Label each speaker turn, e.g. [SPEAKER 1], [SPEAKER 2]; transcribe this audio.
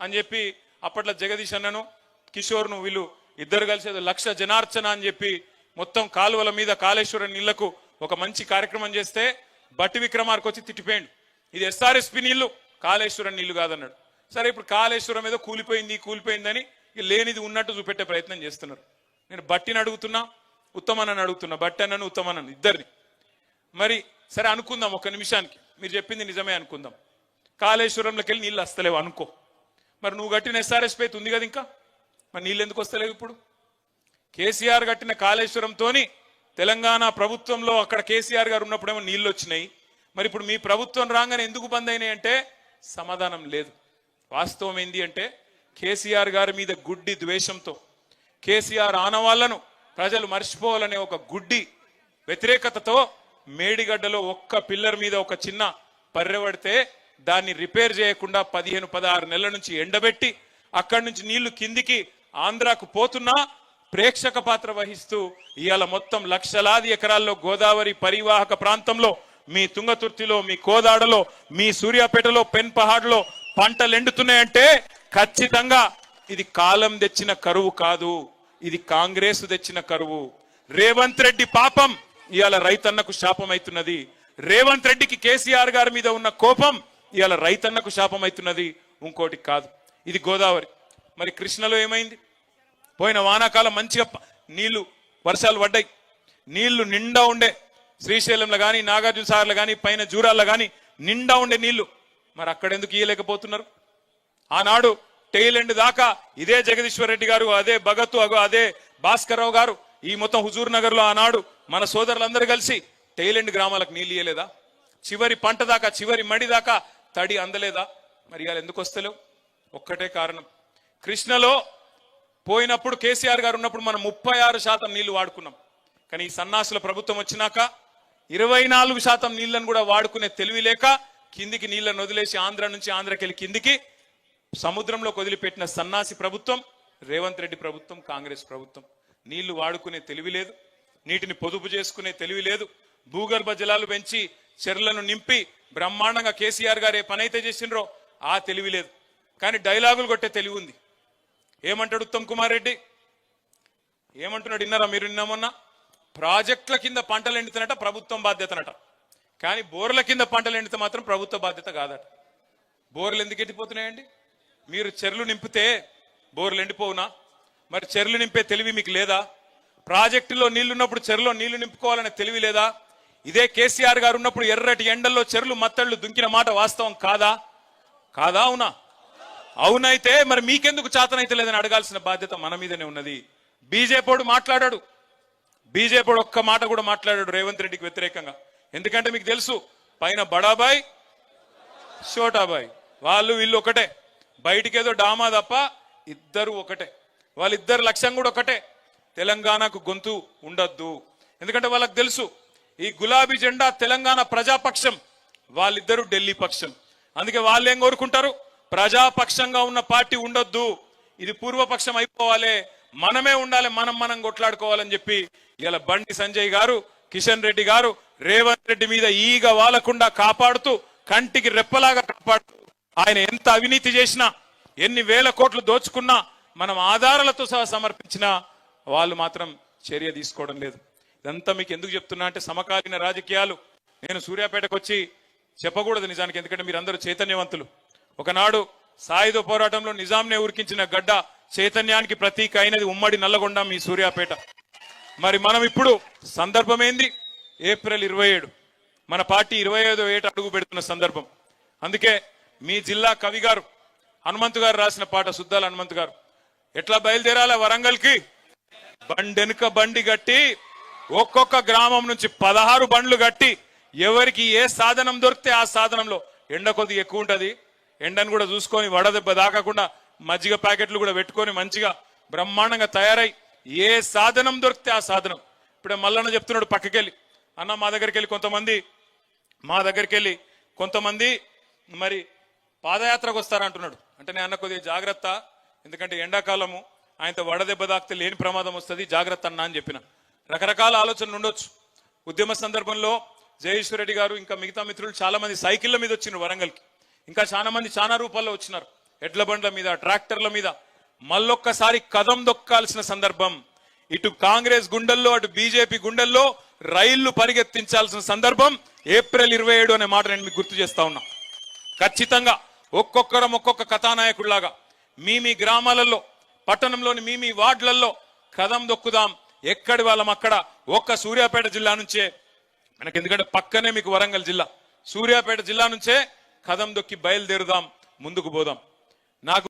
[SPEAKER 1] అని చెప్పి అప్పట్లో జగదీష్ అన్నను కిషోర్ను వీళ్ళు ఇద్దరు కలిసి లక్ష జనార్చన అని చెప్పి మొత్తం కాలువల మీద కాళేశ్వరం నీళ్ళకు ఒక మంచి కార్యక్రమం చేస్తే బట్టి విక్రమార్కి వచ్చి తిట్టిపోయిండు. ఇది ఎస్ఆర్ఎస్పి నీళ్ళు కాళేశ్వరం నీళ్ళు కాదన్నాడు. సరే ఇప్పుడు కాళేశ్వరం ఏదో కూలిపోయింది కూలిపోయిందని లేనిది ఉన్నట్టు చూపెట్టే ప్రయత్నం చేస్తున్నారు. నేను బట్టిని అడుగుతున్నా ఉత్తమనని అడుగుతున్నా బట్టి అన్నను ఉత్తమనని ఇద్దరిని. మరి సరే అనుకుందాం ఒక నిమిషానికి. మీరు చెప్పింది నిజమే అనుకుందాం. కాళేశ్వరంలోకి వెళ్ళి నీళ్ళు వస్తలేవు అనుకో. మరి నువ్వు కట్టిన ఎస్ఆర్ఎస్ పేత ఉంది కదా ఇంకా? మరి నీళ్ళు ఎందుకు వస్తలేవు ఇప్పుడు? కేసీఆర్ కట్టిన కాళేశ్వరంతోని తెలంగాణ ప్రభుత్వంలో అక్కడ కేసీఆర్ గారు ఉన్నప్పుడేమో నీళ్ళు వచ్చినాయి. మరి ఇప్పుడు మీ ప్రభుత్వం రాగానే ఎందుకు బంద్ అయినాయి అంటే సమాధానం లేదు. వాస్తవం ఏంది అంటే కేసీఆర్ గారి మీద గుడ్డి ద్వేషంతో కేసీఆర్ ఆనవాళ్ళను ప్రజలు మర్చిపోవాలనే ఒక గుడ్డి వ్యతిరేకతతో మేడిగడ్డలో ఒక్క పిల్లర్ మీద ఒక చిన్న పర్రెవడితే దాన్ని రిపేర్ చేయకుండా పదిహేను పదహారు నెలల నుంచి ఎండబెట్టి అక్కడి నుంచి నీళ్ళు కిందికి ఆంధ్రాకు పోతున్నా ప్రేక్షక పాత్ర వహిస్తూ ఇవాళ మొత్తం లక్షలాది ఎకరాల్లో గోదావరి పరివాహక ప్రాంతంలో మీ తుంగతుర్తిలో మీ కోదాడలో మీ సూర్యాపేటలో పెన్పహాడ్లో పంటలు ఎండుతున్నాయంటే ఖచ్చితంగా ఇది కాలం తెచ్చిన కరువు కాదు. ఇది కాంగ్రెస్ తెచ్చిన కరువు. రేవంత్ రెడ్డి పాపం ఇవాళ రైతన్నకు శాపం అవుతున్నది రేవంత్ రెడ్డికి కేసీఆర్ గారి మీద ఉన్న కోపం ఇవాళ రైతన్నకు శాపం అవుతున్నది ఇంకోటి కాదు. ఇది గోదావరి. మరి కృష్ణలో ఏమైంది? పోయిన వానాకాలం మంచిగా నీళ్ళు వర్షాలు పడ్డాయి. నీళ్ళు నిండా ఉండే శ్రీశైలంలో కానీ నాగార్జున సాగర్లో కానీ పైన జూరాల్లో కానీ నిండా ఉండే నీళ్ళు. మరి అక్కడెందుకు ఇయ్యలేకపోతున్నారు ఆనాడు టెయిల్ ఎండ్ దాకా ఇదే జగదీశ్వర్ రెడ్డి గారు అదే భగత్ అగో అదే భాస్కర్ గారు ఈ మొత్తం హుజూర్ నగర్లో ఆనాడు మన సోదరులందరూ కలిసి టైలెండ్ గ్రామాలకు నీళ్ళు ఇయ్యలేదా? చివరి పంట దాకా చివరి మడి దాకా తడి అందలేదా? మరి ఇవాళ ఎందుకు వస్తలేవు? ఒక్కటే కారణం. కృష్ణలో పోయినప్పుడు కేసీఆర్ గారు ఉన్నప్పుడు మనం ముప్పై ఆరు శాతం నీళ్ళు వాడుకున్నాం. కానీ ఈ సన్నాసుల ప్రభుత్వం వచ్చినాక ఇరవై నాలుగు శాతం నీళ్ళను కూడా వాడుకునే తెలివి లేక కిందికి నీళ్ళను వదిలేసి ఆంధ్ర నుంచి ఆంధ్రకెళ్ళి కిందికి సముద్రంలోకి వదిలిపెట్టిన సన్నాసి ప్రభుత్వం రేవంత్ రెడ్డి ప్రభుత్వం కాంగ్రెస్ ప్రభుత్వం. నీళ్ళు వాడుకునే తెలివి లేదు. నీటిని పొదుపు చేసుకునే తెలివి లేదు. భూగర్భ జలాలు పెంచి చెర్లను నింపి బ్రహ్మాండంగా కేసీఆర్ గారు ఏ పనైతే చేసిండ్రో ఆ తెలివి లేదు. కానీ డైలాగులు కొట్టే తెలివి ఉంది. ఏమంటాడు ఉత్తమ్ కుమార్ రెడ్డి? ఏమంటున్నాడు విన్నారా మీరు నిన్నమన్నా ప్రాజెక్టుల కింద పంటలు ఎండుతున్నట ప్రభుత్వం బాధ్యతనట. కానీ బోర్ల కింద పంటలు ఎండితే మాత్రం ప్రభుత్వ బాధ్యత కాదట. బోర్లు ఎందుకు ఎండిపోతున్నాయండి? మీరు చెర్లు నింపితే బోర్లు ఎండిపోవునా? మరి చెర్లు నింపే తెలివి మీకు లేదా? ప్రాజెక్టులో నీళ్ళున్నప్పుడు చెరులో నీళ్ళు నింపుకోవాలనే తెలివి లేదా? ఇదే కేసీఆర్ గారు ఉన్నప్పుడు ఎర్రటి ఎండల్లో చెరులు మత్తళ్ళు దుంకిన మాట వాస్తవం కాదా? కాదా అవునా? అవునైతే మరి మీకెందుకు చాతనైతే లేదని అడగాల్సిన బాధ్యత మన మీదనే ఉన్నది. బీజేపీడు మాట్లాడాడు. బీజేపీడు ఒక్క మాట కూడా మాట్లాడాడు రేవంత్ రెడ్డికి వ్యతిరేకంగా. ఎందుకంటే మీకు తెలుసు పైన బడాబాయ్ షోటాబాయ్. వాళ్ళు వీళ్ళు ఒకటే. బయటికేదో డామా తప్ప ఇద్దరు ఒకటే. వాళ్ళిద్దరు లక్ష్యం కూడా ఒకటే. తెలంగాణకు గొంతు ఉండద్దు. ఎందుకంటే వాళ్ళకి తెలుసు ఈ గులాబీ జెండా తెలంగాణ ప్రజాపక్షం వాళ్ళిద్దరు ఢిల్లీ పక్షం. అందుకే వాళ్ళు ఏం కోరుకుంటారు? ప్రజాపక్షంగా ఉన్న పార్టీ ఉండొద్దు. ఇది పూర్వపక్షం అయిపోవాలి. మనమే ఉండాలి మనం మనం కొట్లాడుకోవాలని చెప్పి ఇలా బండి సంజయ్ గారు కిషన్ రెడ్డి గారు రేవంత్ రెడ్డి మీద ఈగ వాలకుండా కాపాడుతూ కంటికి రెప్పలాగా కాపాడుతూ ఆయన ఎంత అవినీతి చేసినా ఎన్ని వేల కోట్లు దోచుకున్నా మనం ఆధారాలతో సహా సమర్పించినా వాళ్ళు మాత్రం చర్య తీసుకోవడం లేదు. ఇదంతా మీకు ఎందుకు చెప్తున్నా అంటే సమకాలీన రాజకీయాలు. నేను సూర్యాపేటకు వచ్చి చెప్పకూడదు నిజానికి ఎందుకంటే మీరందరూ చైతన్యవంతులు. ఒకనాడు సాయుధ పోరాటంలో నిజాంనే ఉరికించిన గడ్డ చైతన్యానికి ప్రతీక అయినది ఉమ్మడి నల్లగొండ మీ సూర్యాపేట. మరి మనం ఇప్పుడు సందర్భం ఏంది ఏప్రిల్ ఇరవై ఏడు. మన పార్టీ ఇరవై ఐదో ఏట అడుగు పెడుతున్న సందర్భం. అందుకే మీ జిల్లా కవి గారు హనుమంతు గారు రాసిన పాట సుద్దాల హనుమంతు గారు. ఎట్లా బయలుదేరాల వరంగల్కి? బండెనుక బండి గట్టి ఒక్కొక్క గ్రామం నుంచి పదహారు బండ్లు కట్టి ఎవరికి ఏ సాధనం దొరికితే ఆ సాధనంలో ఎండ కొద్దిగా ఎక్కువ ఉంటుంది. ఎండను కూడా చూసుకొని వడదెబ్బ దాకకుండా మజ్జిగ ప్యాకెట్లు కూడా పెట్టుకొని మంచిగా బ్రహ్మాండంగా తయారై ఏ సాధనం దొరికితే ఆ సాధనం. ఇప్పుడే మల్లన్న చెప్తున్నాడు పక్కకెళ్ళి. అన్న మా దగ్గరికి వెళ్ళి కొంతమంది మా దగ్గరికి వెళ్ళి కొంతమంది మరి పాదయాత్రకు వస్తారంటున్నాడు అంటే నేను అన్న కొద్దిగా జాగ్రత్త ఎందుకంటే ఎండాకాలము ఆయనతో వడదెబ్బ తాకితే లేని ప్రమాదం వస్తుంది. జాగ్రత్త అన్న అని చెప్పిన. రకరకాల ఆలోచనలు ఉండొచ్చు. ఉద్యమ సందర్భంలో జయేశ్వర్ రెడ్డి గారు ఇంకా మిగతా మిత్రులు చాలా మంది సైకిళ్ళ మీద వచ్చినారు వరంగల్కి. ఇంకా చాలా మంది చాలా రూపాల్లో వచ్చినారు. ఎడ్ల బండ్ల మీద ట్రాక్టర్ల మీద. మళ్ళొక్కసారి కదం దొక్కాల్సిన సందర్భం. ఇటు కాంగ్రెస్ గుండెల్లో అటు బీజేపీ గుండెల్లో రైళ్ళు పరిగెత్తించాల్సిన సందర్భం ఏప్రిల్ ఇరవై ఏడు అనే మాట నేను మీకు గుర్తు చేస్తా ఉన్నా. ఖచ్చితంగా ఒక్కొక్కరం ఒక్కొక్క కథానాయకుడిలాగా మీ మీ గ్రామాలలో పట్టణంలోని మీ మీ వార్డులలో కదం దొక్కుదాం. ఎక్కడి వాళ్ళం అక్కడ? ఒక్క సూర్యాపేట జిల్లా నుంచే. మనకి ఎందుకంటే పక్కనే మీకు వరంగల్ జిల్లా. సూర్యాపేట జిల్లా నుంచే కదం దొక్కి బయలుదేరుదాం ముందుకు పోదాం. నాకు